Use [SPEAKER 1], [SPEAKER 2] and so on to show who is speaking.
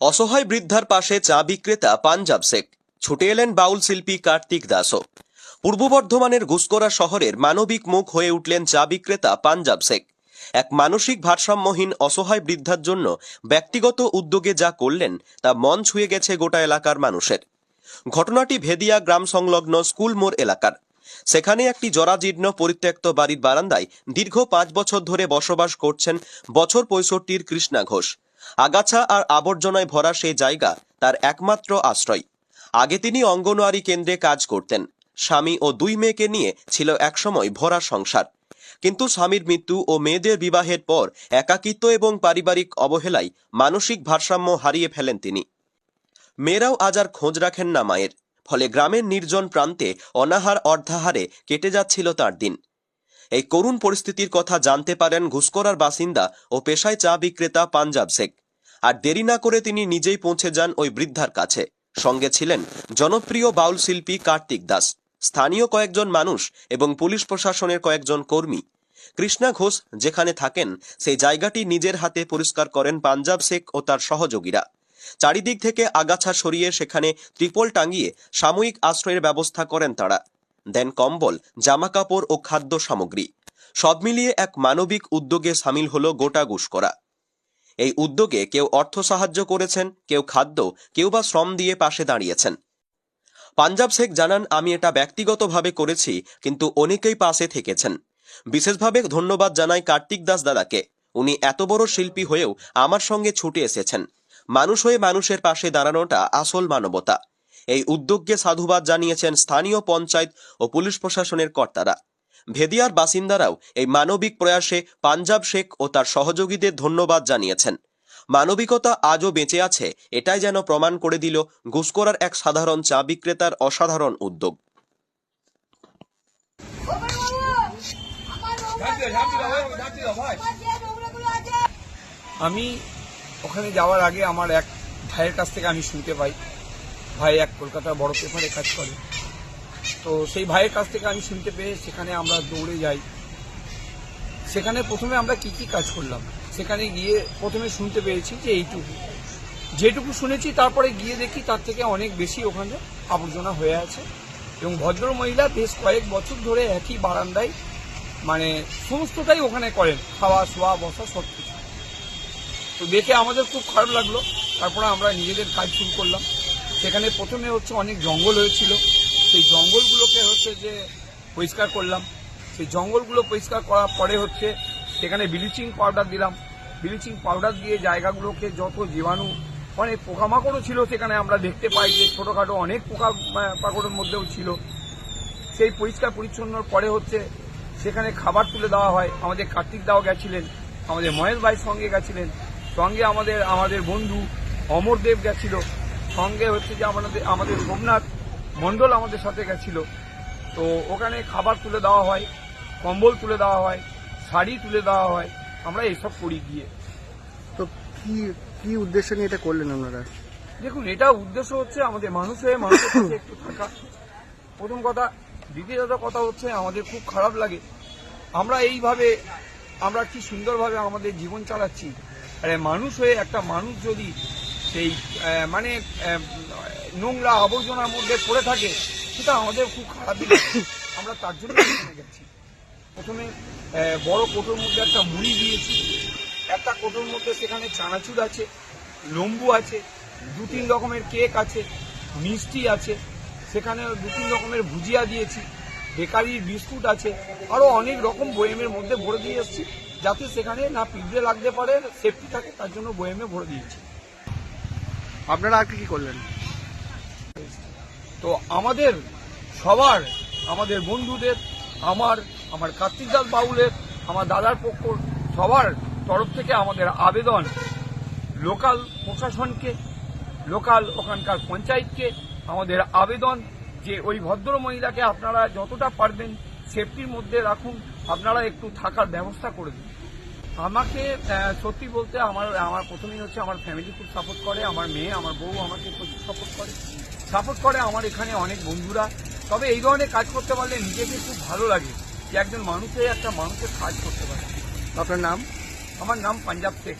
[SPEAKER 1] অসহায় বৃদ্ধার পাশে চা বিক্রেতা পাঞ্জাব শেখ। ছুটে এলেন বাউল শিল্পী কার্তিক দাসও। পূর্ব বর্ধমানের গুসকরা শহরের মানবিক মুখ হয়ে উঠলেন চা বিক্রেতা পাঞ্জাব শেখ। এক মানসিক ভারসাম্যহীন অসহায় বৃদ্ধার জন্য ব্যক্তিগত উদ্যোগে যা করলেন, তা মন ছুঁয়ে গেছে গোটা এলাকার মানুষের। ঘটনাটি ভেদিয়া গ্রাম সংলগ্ন স্কুল মোড় এলাকার। সেখানে একটি জরাজীর্ণ পরিত্যক্ত বাড়ির বারান্দায় দীর্ঘ পাঁচ বছর ধরে বসবাস করছেন বছর পঁয়ষট্টির কৃষ্ণা ঘোষ। আগাছা আর আবর্জনায় ভরা সেই জায়গা তার একমাত্র আশ্রয়। আগে তিনি অঙ্গনওয়াড়ি কেন্দ্রে কাজ করতেন। স্বামী ও দুই মেয়েকে নিয়ে ছিল একসময় ভরা সংসার। কিন্তু স্বামীর মৃত্যু ও মেয়েদের বিবাহের পর একাকিত্ব এবং পারিবারিক অবহেলায় মানসিক ভারসাম্য হারিয়ে ফেলেন তিনি। মেয়েরাও আজ আর খোঁজ রাখেন না মায়ের। ফলে গ্রামের নির্জন প্রান্তে অনাহার অর্ধাহারে কেটে যাচ্ছিল তার দিন। এই করুণ পরিস্থিতির কথা জানতে পারেন ঘুসকরার বাসিন্দা ও পেশায় চা বিক্রেতা পাঞ্জাব শেখ। আর দেরি না করে তিনি নিজেই পৌঁছে যান ওই বৃদ্ধার কাছে। সঙ্গে ছিলেন জনপ্রিয় বাউল শিল্পী কার্তিক দাস, স্থানীয় কয়েকজন মানুষ এবং পুলিশ প্রশাসনের কয়েকজন কর্মী। কৃষ্ণা ঘোষ যেখানে থাকেন, সেই জায়গাটি নিজের হাতে পরিষ্কার করেন পাঞ্জাব শেখ ও তার সহযোগীরা। চারিদিক থেকে আগাছা সরিয়ে সেখানে ত্রিপল টাঙিয়ে সাময়িক আশ্রয়ের ব্যবস্থা করেন তারা। দেন কম্বল, জামাকাপড় ও খাদ্য সামগ্রী। সব মিলিয়ে এক মানবিক উদ্যোগে সামিল হলো গোটা গুসকরা এই উদ্যোগে কেউ অর্থ সাহায্য করেছেন, কেউ খাদ্য, কেউ বা শ্রম দিয়ে পাশে দাঁড়িয়েছেন। পাঞ্জাব শেখ জানান, আমি এটা ব্যক্তিগতভাবে করেছি, কিন্তু অনেকেই পাশে থেকেছেন। বিশেষভাবে ধন্যবাদ জানাই কার্তিক দাস দাদাকে। উনি এত বড় শিল্পী হয়েও আমার সঙ্গে ছুটে এসেছেন। মানুষ হয়ে মানুষের পাশে দাঁড়ানোটা আসল মানবতা। এই উদ্যোগকে সাধুবাদ জানিয়েছেন স্থানীয় পঞ্চায়েত ও পুলিশ প্রশাসনের কর্তারা। ভেদিয়ার বাসিন্দারাও এই মানবিক প্রয়াসে পাঞ্জাব শেখ ও তার সহযোগীদের ধন্যবাদ জানিয়েছেন। মানবিকতা আজও বেঁচে আছে, এটাই যেন প্রমাণ করে দিল ঘুসকরার এক সাধারণ চা বিক্রেতার অসাধারণ উদ্যোগ।
[SPEAKER 2] আমি ওখানে যাওয়ার আগে আমার এক ভাইয়ের কাছ থেকে আমি শুনতে পাই। ভাই এক কলকাতার বড় পেপারে কাজ করে। তো সেই ভাইয়ের কাছ থেকে আমি শুনতে পেয়ে সেখানে আমরা দৌড়ে যাই। সেখানে প্রথমে আমরা কি কি কাজ করলাম? সেখানে গিয়ে প্রথমে শুনতে পেয়েছি যে এইটুকু। যেটুকু শুনেছি তারপরে গিয়ে দেখি তার থেকে অনেক বেশি ওখানে আবর্জনা হয়ে আছে এবং ভদ্র মহিলা বেশ কয়েক বছর ধরে একই বারান্দায় মানে সমস্তটাই ওখানে করেন। খাওয়া, শোয়া, বসা সব কিছু তো দেখে আমাদের খুব খারাপ লাগল। তারপরে আমরা নিজেদের কাজ শুরু করলাম। সেখানে প্রথমে হচ্ছে অনেক জঙ্গল হয়েছিল। সেই জঙ্গলগুলোকে হচ্ছে যে পরিষ্কার করলাম। সেই জঙ্গলগুলো পরিষ্কার করার পরে হচ্ছে সেখানে ব্লিচিং পাউডার দিলাম। ব্লিচিং পাউডার দিয়ে জায়গাগুলোকে যত জীবাণু অনেক পোকামাকড়ও ছিল সেখানে আমরা দেখতে পাই যে ছোটোখাটো অনেক পোকা পাকড়ের মধ্যেও ছিল। সেই পরিষ্কার পরিচ্ছন্নর পরে হচ্ছে সেখানে খাবার তুলে দেওয়া হয়। আমাদের কার্তিক দাও গেছিলেন, আমাদের মহেশ ভাই সঙ্গে গেছিলেন। সঙ্গে আমাদের আমাদের বন্ধু অমরদেব গেছিল। সঙ্গে হচ্ছে যে আমাদের আমাদের সোমনাথ মণ্ডল আমাদের সাথে গেছিল। তো ওখানে খাবার তুলে দেওয়া হয় কম্বল তুলে দেওয়া হয় শাড়ি তুলে দেওয়া হয় আমরা এইসব করি গিয়ে।
[SPEAKER 3] তো কি কি উদ্দেশ্য নিয়ে এটা করলেন আপনারা
[SPEAKER 2] দেখুন এটা উদ্দেশ্য হচ্ছে আমাদের মানুষ হয়ে মানুষের কাছে একটু থাকা। প্রথম কথা। দ্বিতীয়ত কথা হচ্ছে আমাদের খুব খারাপ লাগে। আমরা এইভাবে আমরা কি সুন্দরভাবে আমাদের জীবন চালাচ্ছি? মানুষ হয়ে একটা মানুষ যদি সেই মানে নোংরা আবর্জনার মধ্যে পড়ে থাকে, সেটা আমাদের খুব খারাপ আমরা তার জন্য গেছি। প্রথমে বড় কোটোর মধ্যে একটা মুড়ি দিয়েছি। একটা কোটোর মধ্যে সেখানে চানাচুর আছে লম্বু আছে, দু তিন রকমের কেক আছে, মিষ্টি আছে সেখানে দু তিন রকমের ভুজিয়া দিয়েছি, বেকারির বিস্কুট আছে আরও অনেক রকম বয়েমের মধ্যে ভরে দিয়ে এসেছি। যাতে সেখানে না পিঁপড়ে লাগতে পারে সেফটি থাকে তার জন্য বয়েমে ভরে দিয়েছি।
[SPEAKER 3] আপনারা আর কি করলেন?
[SPEAKER 2] তো আমাদের সবার আমাদের বন্ধুদের আমার আমার কার্তিক দাস বাউলের আমার দাদার পক্ষ সবার তরফ থেকে আমাদের আবেদন লোকাল প্রশাসনকে লোকাল ওখানকার পঞ্চায়েতকে আমাদের আবেদন যে ওই ভদ্র মহিলাকে আপনারা যতটা পারবেন সেফটির মধ্যে রাখুন, আপনারা একটু থাকার ব্যবস্থা করে দিন। আমাকে সত্যি বলতে আমার আমার প্রথমেই হচ্ছে আমার ফ্যামিলি খুব সাপোর্ট করে, আমার মেয়ে, আমার বউ আমাকে প্রচুর সাপোর্ট করে। সাপোর্ট করে আমার এখানে অনেক বন্ধুরা। তবে এই ধরনের কাজ করতে পারলে নিজেকে খুব ভালো লাগে যে একজন মানুষে একটা মানুষের কাজ করতে পারে।
[SPEAKER 3] আপনার নাম?
[SPEAKER 2] আমার নাম পাঞ্জাব শেখ।